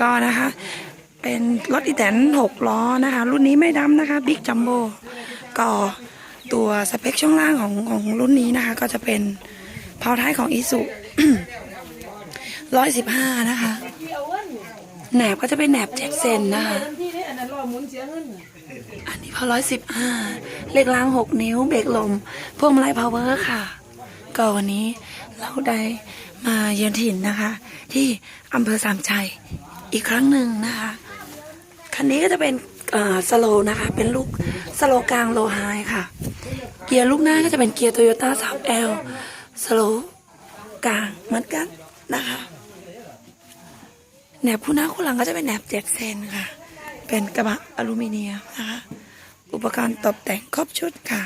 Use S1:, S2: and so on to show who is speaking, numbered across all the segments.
S1: ก็นะคะ เป็นรถอีแตนหกล้อนะคะ รุ่นนี้ไม่ดำนะคะบิ๊กจัมโบ้ก็ตัวสเปคช่วงล่างของของรุ่นนี้นะคะ ก็จะเป็นเพาท้ายของอีสุร้อยสิบห้านะคะแหนบก็จะเป็นแหนบเจ็ดเซนนะคะ
S2: อันนั้นรอหมุนเสียเงิน
S1: อันนี้พอร้อยสิบห้าเลขล่างหกนิ้วเบรกลมพวงมาลัยพาวเวอร์ค่ะ ก็วันนี้เราได้มาเยือนถิ่นนะคะ ที่อำเภอสามชัยอีกครั้งหนึ่งนะคะ คันนี้ก็จะเป็นสโลนะคะ เป็นลูกสโลกลางโลไฮค่ะ เกียร์ลูกหน้าก็จะเป็นเกียร์โตโยต้า 3L สโลกลางเหมือนกันนะคะแหนบคู่หน้าคู่หลังก็จะเป็นแหนบเจ็ดเซนค่ะ เป็นกระบะอลูมิเนียมนะคะ อุปกรณ์ตกแต่งครบชุดค่ะ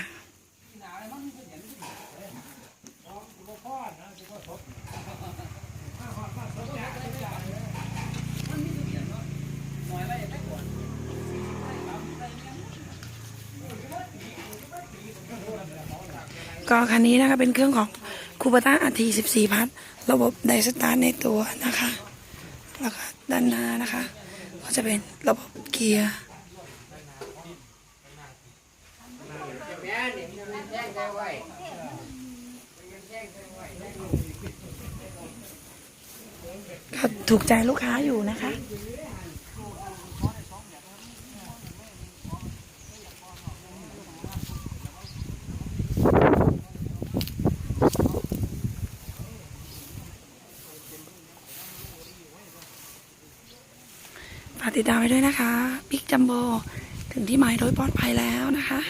S1: ก็คันนี้นะคะเป็นเครื่องของคูปต้าอาที14พัทระบบไดสตาร์ในตัวนะคะแล้วก็ด้านหน้านะคะ ก็จะเป็นระบบเกียร์ก็ถูกใจลูกค้าอยู่นะคะ ฝากติดตามไว้ด้วยนะคะบิ๊กจัมโบถึงที่หมายโดยปลอดภัยแล้วนะคะ